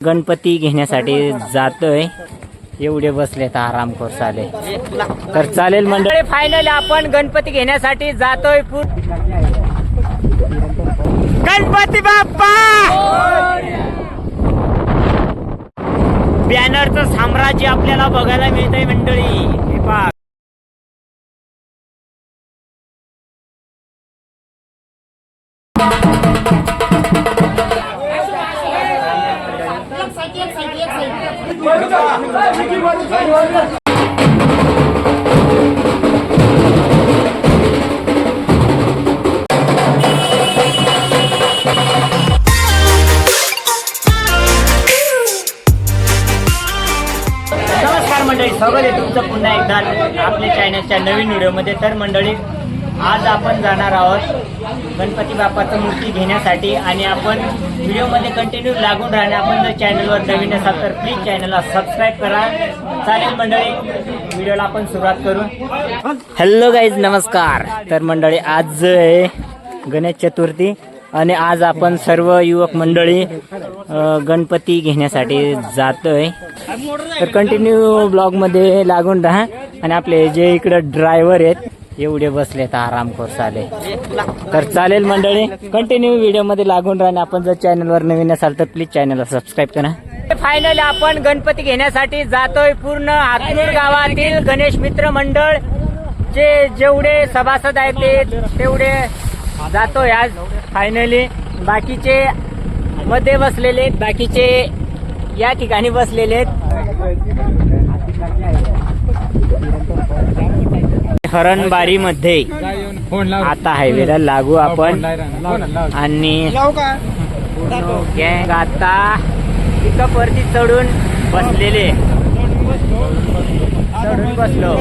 गणपती घेण्यासाठी जातोय. एवढे बसले तर आराम कर चालेल. तर चालेल मंडळी फायनल आपण गणपती घेण्यासाठी जातोय गणपती बाप्पा! बॅनरचं साम्राज्य आपल्याला बघायला मिळतंय मंडळी. पहा. नमस्कार मंडळी स्वागत आहे तुमचं पुन्हा एकदा आपल्या चॅनलच्या नवीन व्हिडिओमध्ये तर मंडळी आज आपण जाणार आहोत गणपती बाप्पाचं मूर्ती घेण्यासाठी आणि आपण व्हिडिओमध्ये कंटिन्यू लागून राहणे आपण जर चॅनलवर नवीन असाल तर प्लीज चॅनलला सबस्क्राईब करा. चालेल मंडळी व्हिडिओला आपण सुरुवात करू. हॅलो गाईज नमस्कार. तर मंडळी आज आहे गणेश चतुर्थी आणि आज आपण सर्व युवक मंडळी गणपती घेण्यासाठी जातोय. तर कंटिन्यू ब्लॉगमध्ये लागून राहा आणि आपले जे इकडं ड्रायव्हर आहेत एवढे बसले तर आराम चालेल तर चालेल मंडळी कंटिन्यू व्हिडिओमध्ये लागून राहणे आपण जर चॅनलवर नवीन असाल तर प्लीज चॅनलला सबस्क्राईब करा. फायनल आपण गणपती घेण्यासाठी जातोय पूर्ण आतूर गावातील गणेश मित्र मंडळ. जे जेवढे सभासद आहेत ते तेवढे जातोय आज फायनली बाकीचे मध्ये बसलेले आहेत बाकीचे या ठिकाणी बसलेले आहेत. हरणबारी मध्ये आता हायवेला लागू आपण. आणि गँग आता पिकअप वरती चढून बसलेले. चढून बसलो.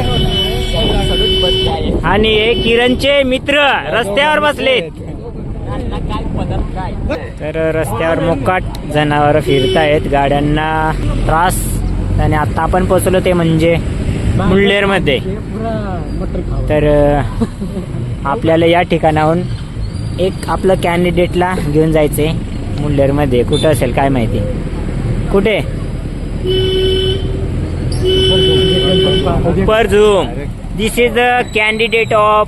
आणि हे किरणचे मित्र रस्त्यावर बसलेत. तर रस्त्यावर मोकाट जनावर फिरतायत. गाड्यांना त्रास. आणि आता आपण पोचलो ते म्हणजे मुल्लेरमध्ये तर आपल्याला या ठिकाणाहून एक आपलं कॅन्डिडेटला घेऊन जायचंय आहे मध्ये कुठं असेल काय माहिती? कुठे? परझूम this is the candidate of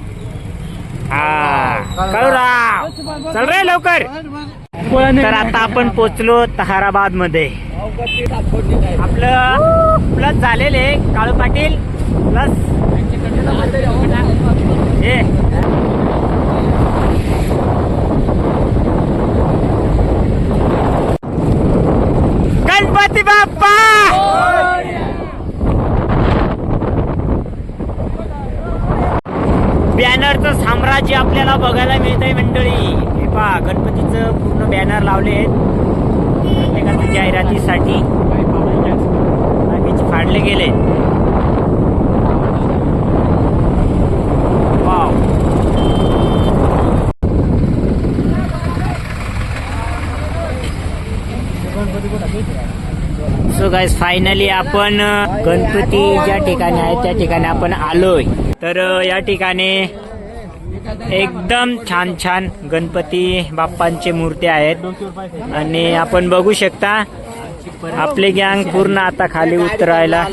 हा कळूराव चल रे लवकर. तर आता आपण पोचलो तहाराबादमध्ये आपलं प्लस झालेले काळू पाटील प्लस हे गणपती बाप्पा बॅनरचं साम्राज्य आपल्याला बघायला मिळतंय मंडळी. हे पहा गणपतीचं पूर्ण बॅनर लावले आहेत. प्रत्येकाच्या जाहिरातीसाठी. बाकीचे फाडले गेले. सो गाईज फायनली आपण uh, गणपती ज्या ठिकाणी आहे त्या ठिकाणी आपण आलोय. तर uh, या ठिकाणी एकदम छान छान गणपती बाप्पांचे मूर्ती आहेत. आणि आपण बघू शकता आपले गँग पूर्ण आता खाली उतरायला.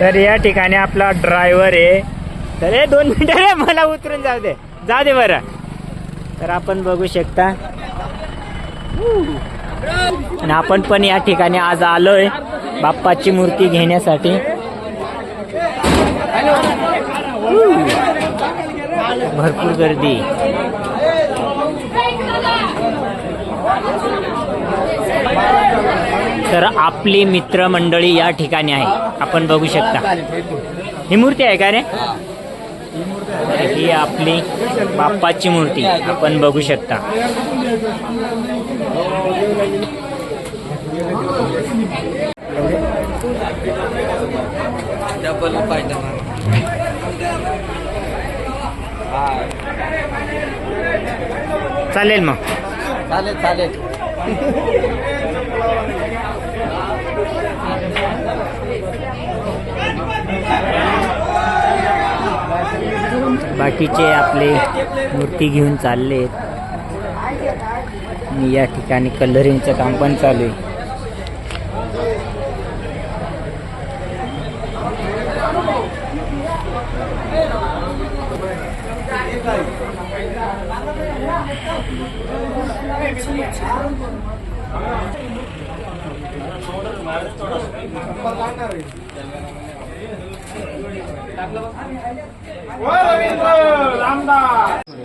तर या ठिकाणी आपला ड्रायव्हर आहे. तर हे दोन मिनिटं रे मला उतरून जाऊ दे. जा दे बरं. तर आपण बघू शकता. आणि आपण पण या ठिकाणी आज आलोय बाप्पाची मूर्ती घेण्यासाठी. भरपूर गर्दी. तर आपली मित्रमंडळी या ठिकाणी आहे. आपण बघू शकता. ही मूर्ती आहे का रे? ही आपली बाप्पाची मूर्ती. आपण बघू शकता. डबल पाहिजे चालेल मग. चालेल चालेल. बाकीचे आपले मूर्ती घेऊन चालले आणि या ठिकाणी कलरिंगचं काम पण चालू आहे.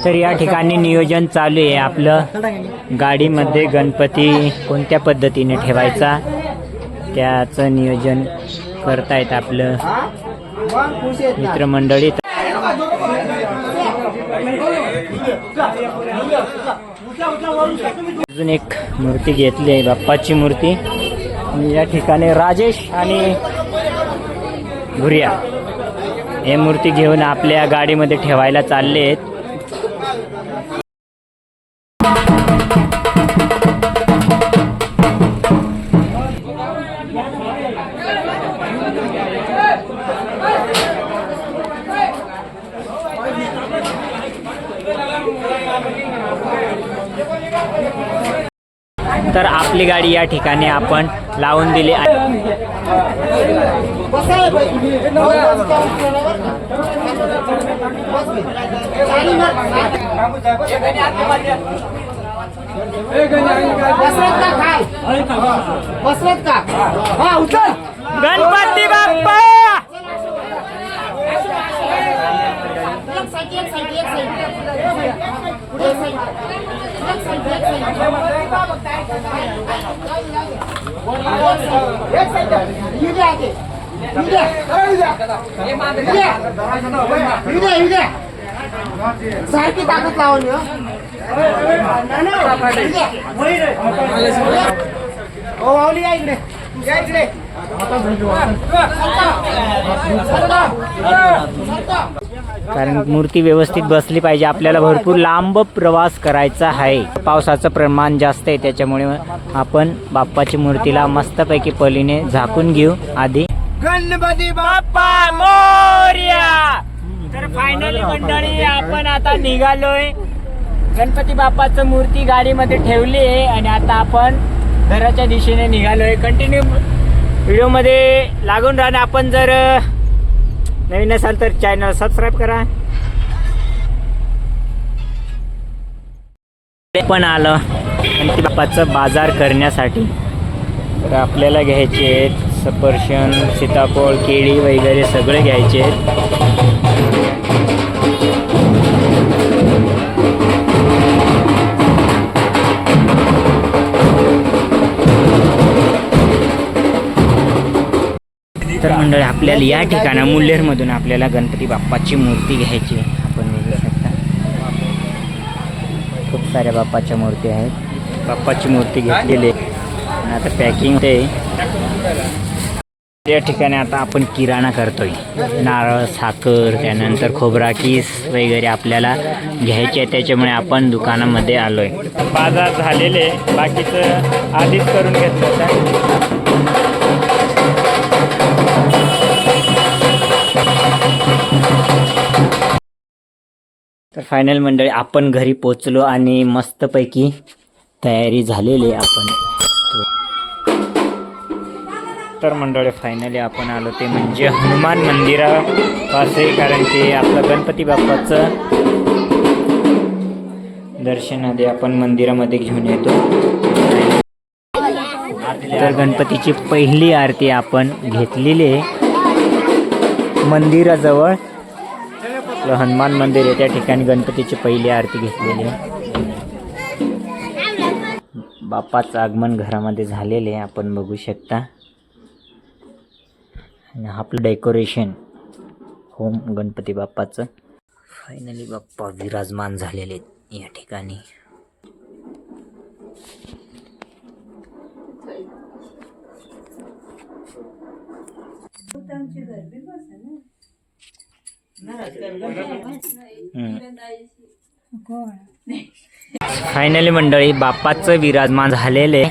तर या ठिकाणी नियोजन चालू आहे. आपलं गाडीमध्ये गणपती कोणत्या पद्धतीने ठेवायचा? त्याचं नियोजन करतायत आपलं मित्रमंडळी. अजून एक मूर्ती घेतली आहे बाप्पाची मूर्ती. आणि या ठिकाणी राजेश आणि भुरिया. हे मूर्ती घेऊन आपल्या गाडीमध्ये ठेवायला चालले आहेत. तर आपली गाडी या ठिकाणी आपण लावून दिली आहे. गणपती बाप्पा! एक साईड एक साईड एक साईड पुढे एक साईड एक साईड एक साईड एक साईड येऊ द्या आगे येऊ द्या येऊ द्या येऊ द्या येऊ द्या सारखी ताकद लावली हो माऊली या इकडे या इकडे कारण मूर्ती व्यवस्थित बसली पाहिजे. आपल्याला भरपूर लांब प्रवास करायचा आहे. पावसाचं प्रमाण जास्त आहे त्याच्यामुळे आपण बाप्पाची मूर्तीला मस्तपैकी पलीने झाकून घेऊ. आधी गणपती बाप्पा मोर्या! तर फायनली मंडळी आपण आता निघालोय. गणपती बाप्पाचं मूर्ती गाडीमध्ये ठेवली आहे आणि आता आपण घराच्या दिशेने निघालोय. कंटिन्यू व्हिडिओमध्ये लागून राहणं आपण जर नवीन असाल तर चॅनल सबस्क्राईब करा. पण आलं. गणपती बाप्पाचं बाजार करण्यासाठी. तर आपल्याला घ्यायचे आहेत सफरशन सीताफळ केळी वगैरे सगळे घ्यायचे आहेत. मंडळ आपल्याला या ठिकाणा मुल्हेरमधून आपल्याला गणपती बाप्पाची मूर्ती घ्यायची आहे. आपण बघू शकता. खूप साऱ्या बाप्पाच्या मूर्ती आहेत. बाप्पाची मूर्ती घेतलेली आहे. आणि आता पॅकिंग ते. या ठिकाणी आता आपण किराणा करतोय. नारळ साखर त्यानंतर खोबरा किस वगैरे आपल्याला घ्यायचे आहे. त्याच्यामुळे आपण दुकानामध्ये आलोय. बाजार झालेले. बाकीचं आधीच करून घेतलं फायनल मंडळी आपण घरी पोचलो आणि मस्तपैकी तयारी झालेली आहे आपण. तर मंडळी फायनली आपण आलो. ते म्हणजे हनुमान मंदिरापासे कारण ते आपलं गणपती बाप्पाचं दर्शन आधी आपण मंदिरामध्ये घेऊन येतो. तर गणपतीची पहिली आरती आपण घेतलेली आहे. मंदिराजवळ. आपलं हनुमान मंदिर आहे. त्या ठिकाणी गणपतीची पहिली आरती घेतलेली आहे. बाप्पाचं आगमन घरामध्ये झालेले आहे. आपण बघू शकता. आणि आपलं डेकोरेशन होम गणपती बाप्पाचं. फायनली बाप्पा विराजमान झालेले आहेत या ठिकाणी. फायनली मंडळी बाप्पाचं विराजमान झालेले